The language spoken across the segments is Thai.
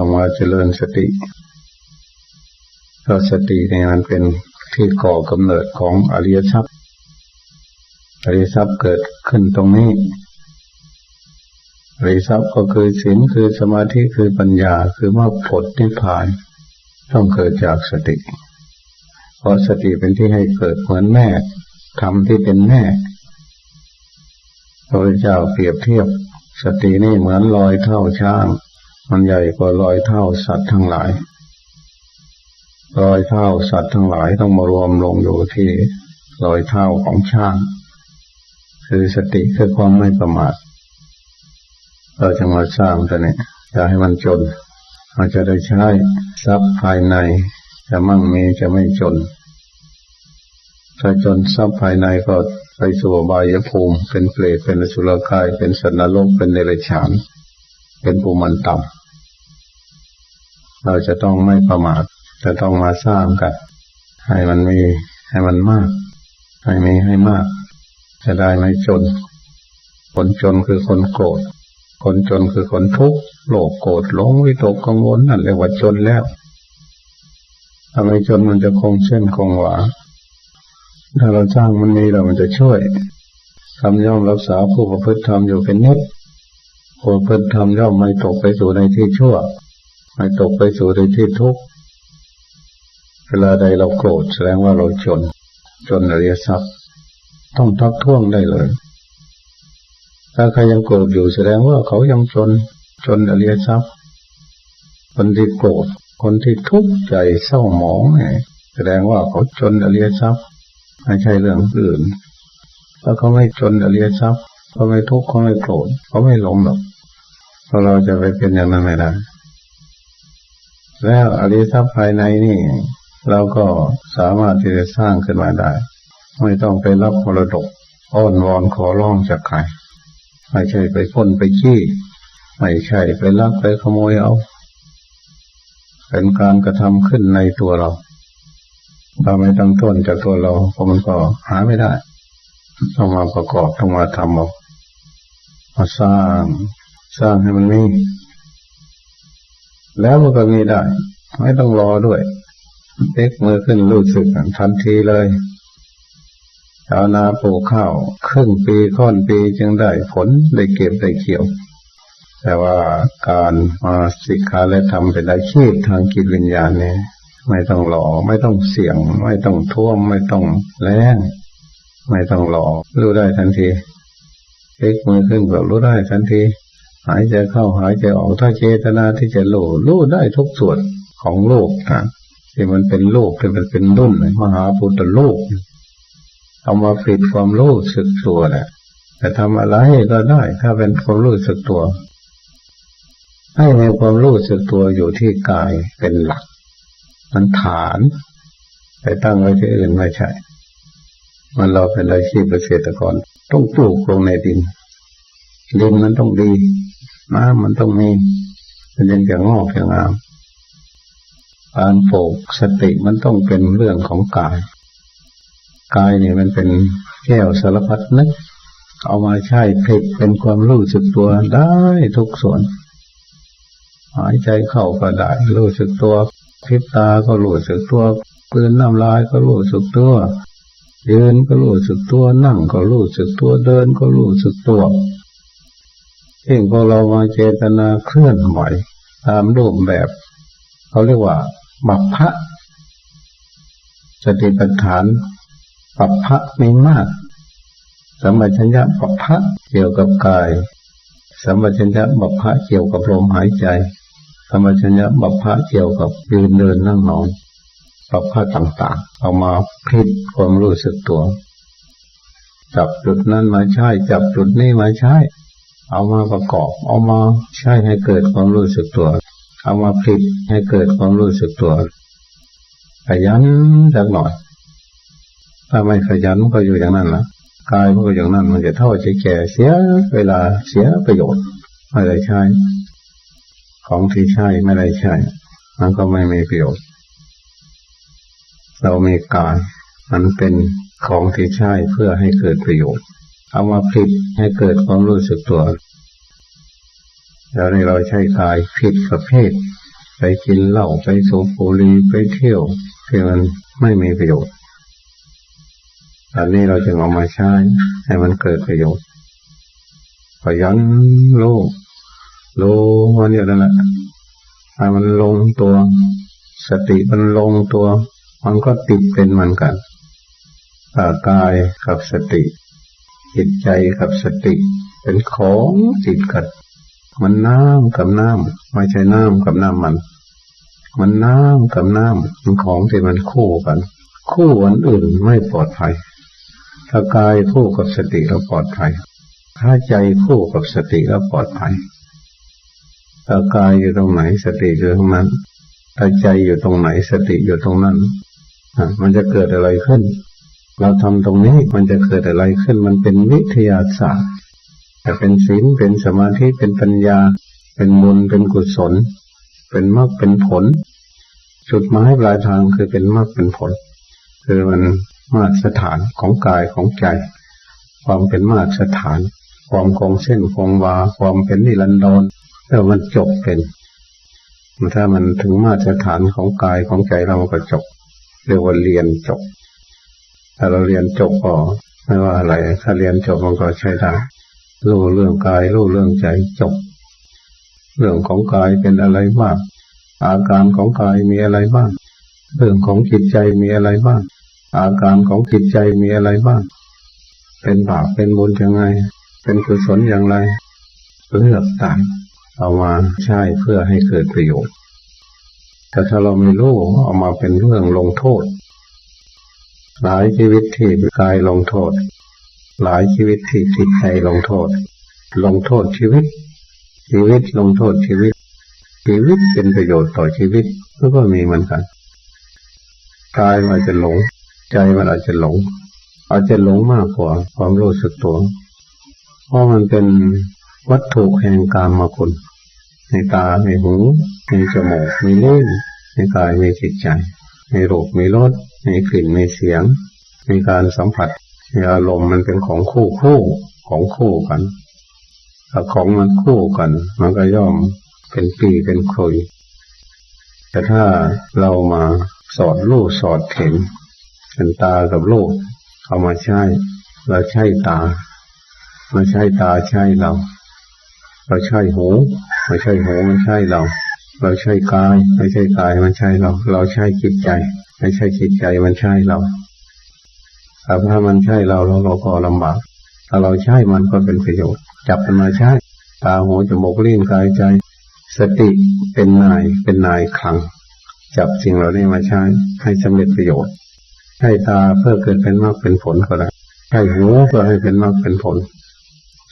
เอามาเจริญสติเพราะสติในมันเป็นที่ก่อกำเนิดของอริยทรัพย์ อริยทรัพย์เกิดขึ้นตรงนี้ อริยทรัพย์ก็คือศีลคือสมาธิคือปัญญาคือมรรคผลที่ผ่าน ต้องเกิดจากสติ เพราะสติเป็นที่ให้เกิดเหมือนแม่ทำที่เป็นแม่พระเจ้าเปรียบเทียบ สตินี่เหมือนรอยเท่าช้าง มันใหญ่กว่ารอยเท่าสัตว์ทั้งหลาย รอยเท่าสัตว์ทั้งหลายต้องมารวมลงอยู่ที่รอยเท่าของช้าง คือสติคือความไม่ประมาทเราจะมาสร้างตัวนี้จะให้มันจนเราจะได้ใช้ทรัพย์ภายใน จะมั่งมีจะไม่จนถ้าจนทรัพย์ภายในก็ไปสู่บายภูมิ เป็นเปรตเป็นสุรกาย เป็นสัตว์นรกเป็นเดรัจฉาน เป็นภูมิต่ำ เราจะต้องไม่ประมาทจะต้องมาสร้างกัน ให้มันมีให้มันมาก ให้มีให้มาก จะได้ไม่จน คนจนคือคนโกรธ คนจนคือคนทุกข์โลภโกรธหลงวิตกกังวลนั่นเรียกว่าจนแล้วถ้าไมจนมันจะคงเส้นคงหวา ถ้าเราสร้างมันมีเรามันจะช่วยทำย่อมรักษาผู้ประพฤติธรรมอยู่เป็นนิดผู้ประพฤติธรรมย่อมไม่ตกไปสู่ในที่ชั่ว ไม่ตกไปสู่ในที่ทุกข์เวลาใดเราโกรธแสดงว่าเราจน จนอริยทรัพย์ต้องทักท้วงได้เลย ถ้าใครยังโกรธอยู่แสดงว่าเขายังจน จนอริยทรัพย์คนที่โกรธคนที่ทุกข์ใจเศร้าหมองเนี่ยแสดงว่าเขาจนอริยทรัพย์ไม่ใช่เรื่องอื่นถ้าเขาไม่จนอริยทรัพย์เขาไม่ทุกข์เขาไม่โกรธเขาไม่หลงหรอกเพราะเราจะไปเป็นอย่างนั้นไม่ได้ แล้วอริยทรัพย์ภายในนี่ เราก็สามารถที่จะสร้างขึ้นมาได้ ไม่ต้องไปรับมรดกอ้อนวอนขอร้องจากใครไม่ใช่ไปพ้นไปขี้ไม่ใช่ไปลักไปขโมยเอา เป็นการกระทำขึ้นในตัวเราเราไม่ตั้งต้นจากตัวเราเพราะมันก็หาไม่ได้ต้องมาประกอบต้องมาทำเอามาสร้าง สร้างให้มันมี แล้วมันก็มีได้ ไม่ต้องรอด้วยเอ็กมือขึ้นรู้สึกทันทีเลยชาวนาปลูกข้าวครึ่งปีค่อนปีจึงได้ผลได้เก็บได้เกี่ยว แต่ว่าการมาสิกขาและทำเป็นอาชีพทางกิจวิญญาณเนี่ยไม่ต้องหลอไม่ต้องเสี่ยง ไม่ต้องท่วม ไม่ต้องแรงไม่ต้องหลอรู้ได้ทันทีเล็กมือขึ้นแบบรู้ได้ทันที หายใจเข้าหายใจออกถ้าเจตนาที่จะรู้รู้ได้ทุกส่วนของโลกนะที่มันเป็นโลกที่มันเป็นรุ่นมหาพุทธโลกเอามาปิดความรู้สึกตัวนะแต่ทำอะไรก็ได้ ถ้าเป็นความรู้สึกตัว ให้ในความรู้สึกตัวอยู่ที่กายเป็นหลัก มันฐานไปตั้งไว้ที่อื่นไม่ใช่ มันเราเป็นอาชีพเกษตรกร ต้องปลูกลงในดินดินมันต้องดี น้ำมันต้องมีมันยังจะงอกจะงามการปลูกสติมันต้องเป็นเรื่องของกาย กายเนี่ยมันเป็นแก้วสารพัดนึกเอามาใช้ผลิตเป็นความรู้สึกตัวได้ทุกส่วน หายใจเข้าก็ได้รู้สึกตัวพิบตาก็รู้สึกตัวปืนน้ำลายก็รู้สึกตัวยืนก็รู้สึกตัวนั่งก็รู้สึกตัวเดินก็รู้สึกตัว เองพอเรามาเจตนาเคลื่อนไหวตามรูปแบบ เขาเรียกว่าบัพพะสติปัฏฐานปัพพะมีมากสมัชัญญะปัพพะเกี่ยวกับกายสมัชัญญะปัพพะเกี่ยวกับลมหายใจธรรมชัญญะบัพพะเกี่ยวกับยืนเดินนั่งนอนบัพพะต่างๆ เอามาพิจความรู้สึกตัว จับจุดนั้นมาใช้จับจุดนี้มาใช้ เอามาประกอบ เอามาใช้ให้เกิดความรู้สึกตัว เอามาพิจให้เกิดความรู้สึกตัว ขยันจักหน่อย ถ้าไม่ขยันมันก็อยู่อย่างนั้นละกายมันก็อย่างนั้นมันจะเท่าจะแก่เสียเวลาเสียประโยชน์ไม่ได้ใช้ ของที่ใช่ไม่ได้ใช่มันก็ไม่มีประโยชน์ เรามีกายมันเป็นของที่ใช่เพื่อให้เกิดประโยชน์ เอามาผลิตให้เกิดความรู้สึกตัว แล้วนี่เราใช้กายผิดประเภท ไปกินเหล้าไปสูบบุหรี่ไปเที่ยวที่มันไม่มีประโยชน์อันนี้เราจึงเอามาใช้ให้มันเกิดประโยชน์พยันโลโลมันอยู่นั่นแหละให้มันลงตัว สติมันลงตัว มันก็ติดเป็นมันกันกายกับสติ จิตใจกับสติ เป็นของติดกัน มันน้ำกับน้ำไม่ใช่น้ำกับน้ำมัน มันน้ำกับน้ำมันของที่มันคู่กัน คู่อันอื่นไม่ปลอดภัยถ้ากายคู่กับสติเราปลอดภัยถ้าใจคู่กับสติเราปลอดภัยถ้ากายอยู่ตรงไหนสติอยู่ตรงนั้นถ้าใจอยู่ตรงไหนสติอยู่ตรงนั้นมันจะเกิดอะไรขึ้น เราทำตรงนี้มันจะเกิดอะไรขึ้นมันเป็นวิทยาศาสตร์จะเป็นศีลเป็นสมาธิเป็นปัญญา เป็นบุญเป็นกุศล เป็นมรรคเป็นผล จุดหมายปลายทางคือเป็นมรรคเป็นผล คือมันมาตรสถานของกายของใจ ความเป็นมาตรสถาน ความคงเส้นคงวา ความเป็นนิรันดรแล้วมันจบเป็นถ้ามันถึงมาตรฐานของกายของใจเราก็จบเรียกว่าเรียนจบ ถ้าเราเรียนจบก็ไม่ว่าอะไร ถ้าเรียนจบมันก็ใช้ได้รู้เรื่องกายรู้เรื่องใจจบ เรื่องของกายเป็นอะไรบ้าง อาการของกายมีอะไรบ้าง เรื่องของจิตใจมีอะไรบ้าง อาการของจิตใจมีอะไรบ้าง เป็นบาปเป็นบุญยังไง เป็นกุศลอย่างไร เลือกตามเอามาใช้เพื่อให้เกิดประโยชน์ แต่ถ้าเราไม่รู้เอามาเป็นเรื่องลงโทษ หลายชีวิตที่กายลงโทษ หลายชีวิตที่จิตใจลงโทษ ลงโทษชีวิต ชีวิตลงโทษชีวิต ชีวิตเป็นประโยชน์ต่อชีวิตก็มีเหมือนกันกายมันจะหลง ใจมันอาจจะหลง อาจจะหลงมากกว่าความรู้สึกตัว เพราะมันเป็นวัตถุแห่งการมาคุณในตา ในหู ในจมูก มีเล่นในกายมีจิตใจ ในรูป มีรส มีกลิ่นมีเสียงมีการสัมผัสอารมณ์มันเป็นของคู่คู่ของคู่กันถ้าของมันคู่กัน มันก็ย่อมเป็นปีเป็นคุยแต่ถ้าเรามาสอดลูกสอดเข็มเป็นตากับลูกเอามาใช้เราใช้ตาไม่ใช่ตาใช่เราเราใช่หูไม่ใช่หูมันใช่เรา เราใช่กายไม่ใช่กายมันใช่เรา เราใช่จิตใจ ไม่ใช่จิตใจมันใช่เราแต่ถ้ามันใช่เราเราเราก็ลำบาก ถ้าเราใช้มันก็เป็นประโยชน์ จับมันมาใช้ตาหูจมูกลิ้นกายใจ สติเป็นนายเป็นนายคลัง จับสิ่งเหล่านี้มาใช้ให้สำเร็จประโยชน์ ให้ตาเพื่อเกิดเป็นมากเป็นผลก็ได้ใช้หูเพื่อให้เป็นมากเป็นผล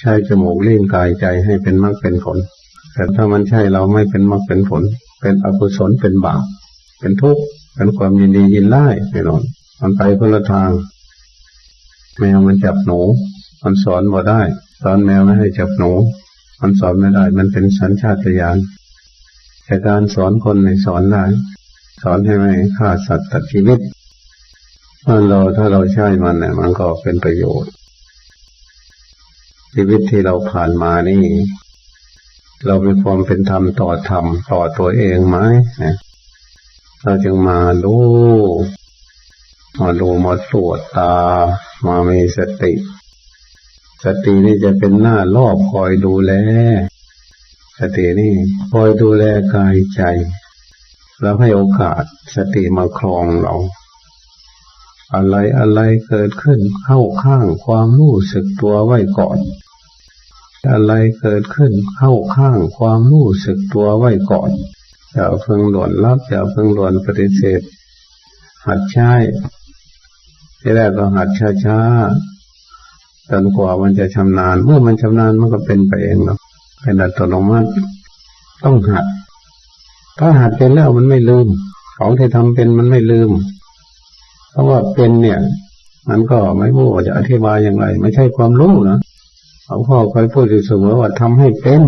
ใช้จมูกลิ้นกายใจให้เป็นมากเป็นผล แต่ถ้ามันใช่เราไม่เป็นมากเป็นผล เป็นอกุศลเป็นบาปเป็นทุกข์ เป็นความยินดียินไล่แน่นอนมันไปคนละทาง แมวมันจับหนู มันสอนบ่ได้สอนแมวไม่ให้จับหนู มันสอนไม่ได้ มันเป็นสัญชาตญาณแต่การสอนคนในสอนได้สอนให้ไม่ฆ่าสัตว์ตัดชีวิตถ้าเราถ้าเราใช้มันเนี่ยมันก็เป็นประโยชน์ ชีวิตที่เราผ่านมานี่ เรามีความเป็นธรรมต่อธรรมต่อตัวเองไหม เราจึงมาดูมาดูมาตรวจตา มามีสติ สตินี่จะเป็นหน้ารอบคอยดูแล สตินี่คอยดูแลกายใจ แล้วให้โอกาสสติมาครองเรา อะไรอะไรเกิดขึ้นเข้าข้างความรู้สึกตัวไว้ก่อน อะไรเกิดขึ้นเข้าข้างความรู้สึกตัวไว้ก่อน อย่าเพิ่งหลวนรับอย่าเพิ่งหลวนปฏิเสธ หัดใช้ที่แรกก็หัดช้าๆจนกว่ามันจะชำนาญเมื่อมันชำนาญมันก็เป็นไปเองหรอกเป็นอัตโนมัติต้องหัด ถ้าหัดเป็นแล้วมันไม่ลืม ของที่ทำเป็นมันไม่ลืม เพราะว่าเป็นเนี่ยมันก็ไม่รู้จะอธิบายอย่างไร ไม่ใช่ความรู้นะหลวงพ่อเคยพูดอยู่เสมอว่าทำให้เป็น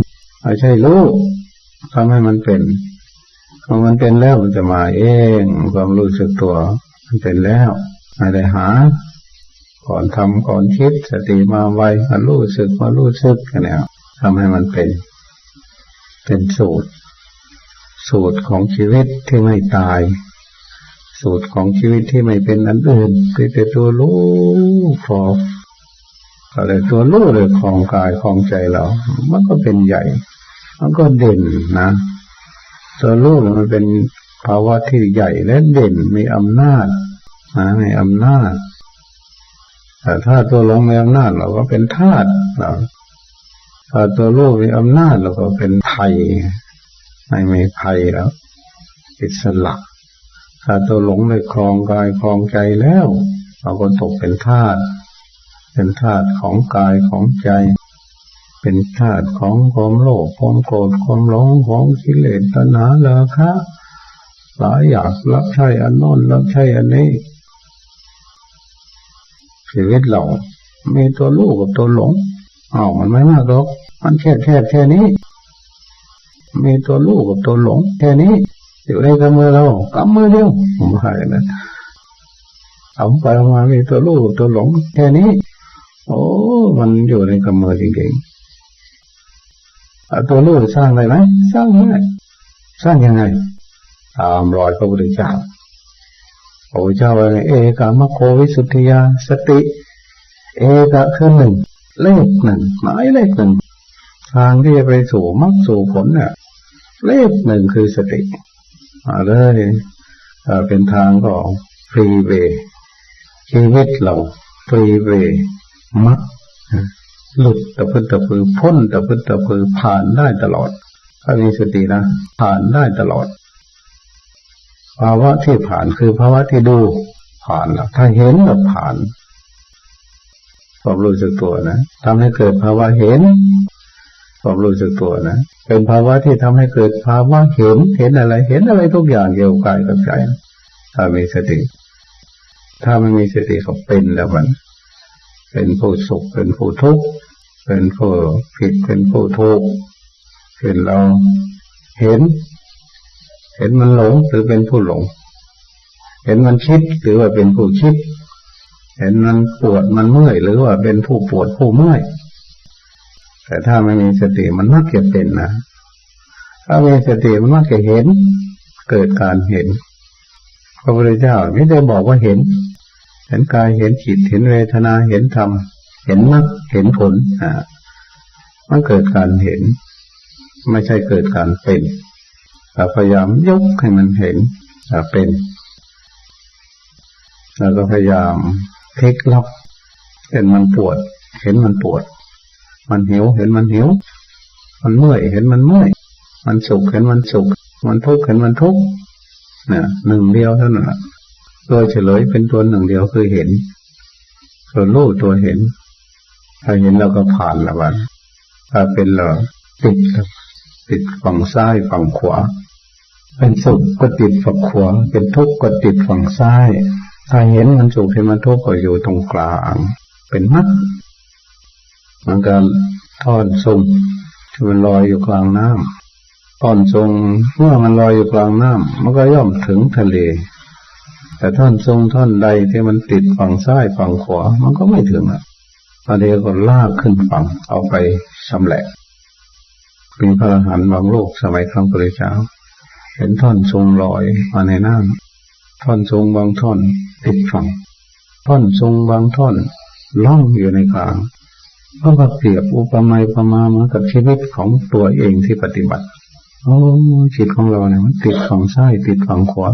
ไม่ใช่รู้ทำให้มันเป็น พอมันเป็นแล้วมันจะมาเองความรู้สึกตัว มันเป็นแล้วไม่ได้หา ก่อนทำก่อนคิดสติมาไวมารู้สึกมารู้สึกกันแล้วทำให้มันเป็น เป็นสูตร สูตรของชีวิตที่ไม่ตาย สูตรของชีวิตที่ไม่เป็นอันอื่นคือแต่ตัวรู้พออะไรตัวรู้เลยของกายของใจเรา มันก็เป็นใหญ่ มันก็เด่นนะ ตัวรู้มันเป็นภาวะที่ใหญ่และเด่นมีอำนาจนะมีอำนาจแต่ถ้าตัวหลงมีอำนาจเราก็เป็นธาตุเราถ้าตัวรู้มีอำนาจเราก็เป็นภัยไม่มีภัยแล้วอิสระถ้าตัวหลงในคลองกายคลองใจแล้ว เราก็ตกเป็นธาตุเป็นธาตุของกายของใจ เป็นธาตุของความโลภความโกรธความหลงของกิเลสตัณหาราคะหลายอยากรับใช้อันนนรับใช้อันนี้ชีวิตเรามีตัวลูกกับตัวหลงอ้าวมันไม่มากหรอกมันแค่แค่แค่นี้ มีตัวลูกกับตัวหลง แค่นี้อยู่ในกำมือเรากำมือเดียวผมว่าอย่นั้นเอาไปมามีตัวลูกตัวหลง แค่นี้ โอ้ มันอยู่ในกำมือจริงๆ ตัวลูกสร้างได้ไหมสร้างได้สร้างยังไงตามรอยพระพุทธเจ้าพระพุทธเจ้าว่าเอกามโควิสุทธิยาสติ เอกะคือหนึ่งเลขหนึ่งหมายเลขหนึ่งทางที่จะไปสู่มรรคสู่ผลเนี่ยเลขหนึ่งคือสติมาเลยเป็นทางก็ฟรีเวชีวิตเราฟรีเวมัก หลุดตะพื้นตะพือพ้นตะพื้นตะพือผ่านได้ตลอดถ้ามีสตินะ ผ่านได้ตลอด ภาวะที่ผ่านคือภาวะที่ดูผ่านแล้วถ้าเห็นแบบผ่านความรู้สึกตัวนะทำให้เกิดภาวะเห็นความรู้สึกตัวนะเป็นภาวะที่ทำให้เกิดภาวะเห็นเห็นอะไร เห็นอะไรทุกอย่างเกี่ยวกับกายกับใจถ้ามีสติ ถ้าไม่มีสติเขาเป็นแล้วมัน เป็นผู้สุข เป็นผู้ทุกข์ เป็นผู้ผิด เป็นผู้ทุกข์เห็นเราเห็น เห็นมันหลงหรือเป็นผู้หลง เห็นมันคิดหรือว่าเป็นผู้คิด เห็นมันปวดมันเมื่อยหรือว่าเป็นผู้ปวดผู้เมื่อย แต่ถ้าไม่มีสติมันมักจะเป็นนะ ถ้ามีสติมันมักจะเห็น เกิดการเห็นพระพุทธเจ้าไม่ได้บอกว่าเห็น เห็นกายเห็นจิตเห็นเวทนาเห็นธรรม เห็นมรรคเห็นผลอ่ามันเกิดการเห็น ไม่ใช่เกิดการเป็นเราพยายามยกให้มันเห็นเป็นแล้วก็พยายามพลิกล็อกเห็นมันปวด เห็นมันปวด มันหิวเห็นมันหิว มันเมื่อยเห็นมันเมื่อย มันสุขเห็นมันสุข มันทุกข์เห็นมันทุกข์เนี่ยหนึ่งเดียวเท่านั้น ตัวเฉลยเป็นตัวหนึ่งเดียวคือเห็นตัวรู้ตัวเห็น ถ้าเห็นเราก็ผ่านละวันถ้าเป็นเราติดติดฝั่งซ้ายฝั่งขวา เป็นสุขก็ติดฝั่งขวา เป็นทุกข์ก็ติดฝั่งซ้าย ถ้าเห็นมันสุขเห็นมันทุกข์ก็อยู่ตรงกลาง เป็นมัดมันก็ท่อนทรงที่มันลอยอยู่กลางน้ำท่อนทรงเมื่อมันลอยอยู่กลางน้ำมันก็ย่อมถึงทะเล แต่ท่อนทรงท่อนใดที่มันติดฝั่งซ้ายฝั่งขวา มันก็ไม่ถึงอะตอนนี้ก็ลากขึ้นฝั่งเอาไปชำแหละมีพระอรหันต์บางโลกสมัยครั้งพระเจ้า เห็นท่อนทรงลอยมาในน้ำท่อนทรงบางท่อนติดฝั่ง ท่อนทรงบางท่อนล่องอยู่ในกลางก็มาเปรียบอุปมาอุปมาเหมือนกับชีวิตของตัวเองที่ปฏิบัติโอ้จิตของเราเนี่ยมันติดฝั่งซ้ายติดฝั่งขวา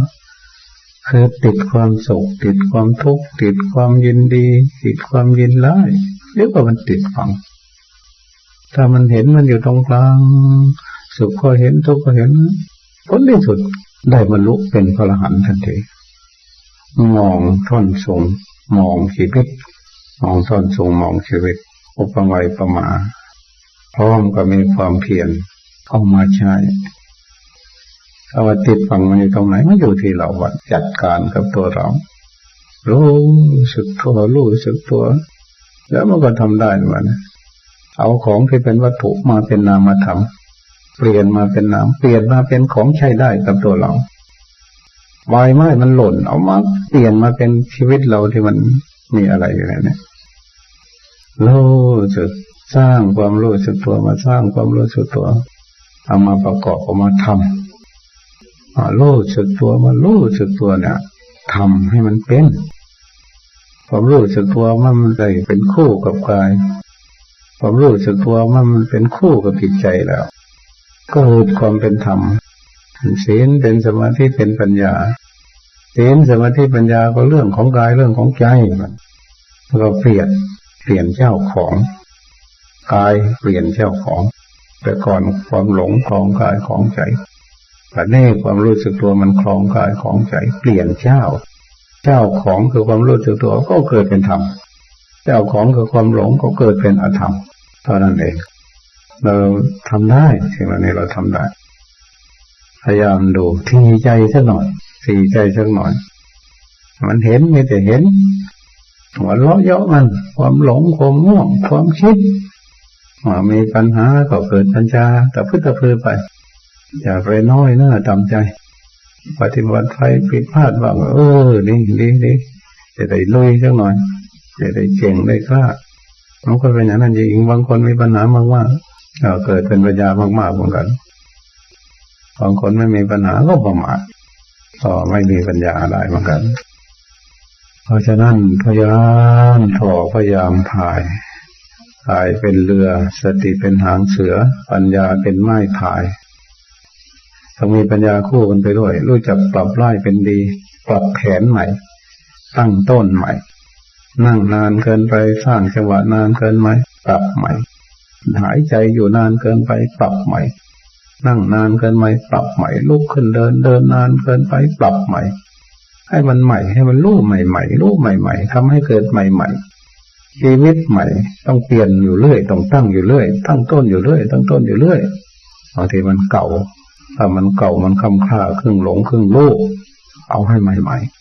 คือติดความสุขติดความทุกข์ติดความยินดี ติดความยินร้ายเรียกว่ามันติดฝัง ถ้ามันเห็นมันอยู่ตรงกลาง สุขก็เห็นทุกข์ก็เห็นผลที่สุดได้บรรลุเป็นพระอรหันต์ทันทีมองท่อนสูงมองชีวิตมองท่อนสูงมองชีวิตอุปมาประมาพร้อมก็มีความเพียรเข้ามาใช้ เอาว่าติดฝังมันอยู่ตรงไหนมันอยู่ที่เราวัดจัดการกับตัวเรา รู้สึกตัวรู้สึกตัว แล้วมันก็ทำได้เหมือนเอาของที่เป็นวัตถุมาเป็นนามธรรมเปลี่ยนมาเป็นนามเปลี่ยนมาเป็นของใช้ได้กับตัวเราใบไม้มันหล่น เอามาเปลี่ยนมาเป็นชีวิตเราที่มันมีอะไรอยู่ในนี้รู้สึกสร้างความรู้สึกตัวมาสร้างความรู้สึกตัว เอามาประกอบเอามาทำ รู้สึกตัวมารู้สึกตัวเนี่ยทำให้มันเป็นความรู้สึกตัวมันได้เป็นคู่กับกาย ความรู้สึกตัวมันเป็นคู่กับจิตใจแล้ว ก็เกิดความเป็นธรรมศีลเป็นสมาธิเป็นปัญญาศีลสมาธิปัญญาก็เรื่องของกายเรื่องของใจมันเราเปลี่ยนเปลี่ยนเจ้าของกายเปลี่ยนเจ้าของ แต่ก่อนความหลงคลองกายของใจ แต่นี่ความรู้สึกตัวมันคลองกายของใจเปลี่ยนเจ้า เจ้าของคือความรู้สึกตัวก็เกิดเป็นธรรม เจ้าของคือความหลงก็เกิดเป็นอธรรมเท่านั้นเอง เราทำได้สิ่งเหล่านี้เราทำได้ พยายามดูทีใจสักหน่อยทีใจสักหน่อย มันเห็นไม่แต่เห็นหัวเราะเยาะมัน ความหลงความง่วงความคิดว่ามีปัญหาก็เกิดปัญญาแต่พึ่งตะพือไป อย่าไปน้อยเนื้อตำใจ ปฏิบัติไฟผิดพลาดบ้างเออนี่ดีดีจะได้ลุยสักหน่อยจะได้เก่งได้กล้ามันก็เป็นอย่างนั้นจริงบางคนมีปัญหามากาเกิดเป็นปัญญามากๆเหมือนกันบางคนไม่มีปัญหาก็ประมาทก็ไม่มีปัญญาได้เหมือนกัน เพราะฉะนั้นพยายามถอพยายามถ่ายกายเป็นเรือ สติเป็นหางเสือ ปัญญาเป็นไม้พาย ต้องมีปัญญาคู่กันไปด้วย รู้จักปรับไล่เป็นดี ปรับแผนใหม่ ตั้งต้นใหม่ นั่งนานเกินไปสร้างจังหวะนานเกินไหมปรับใหม่ หายใจอยู่นานเกินไป ปรับใหม่ นั่งนานเกินไหมปรับใหม่ ลุกขึ้นเดินเดินนานเกินไป ปรับใหม่ ให้มันใหม่ ให้มันรู้ใหม่ๆรู้ใหม่ ๆทำให้เกิดใหม่ ๆ ชีวิตใหม่ ต้องเปลี่ยนอยู่เรื่อยต้องตั้งอยู่เรื่อยตั้งต้นอยู่เรื่อยตั้งต้นอยู่เรื่อยบางทีมันเก่า ถ้ามันเก่ามันคำค่าครึ่งหลงครึ่งโลกเอาให้ใหม่ๆ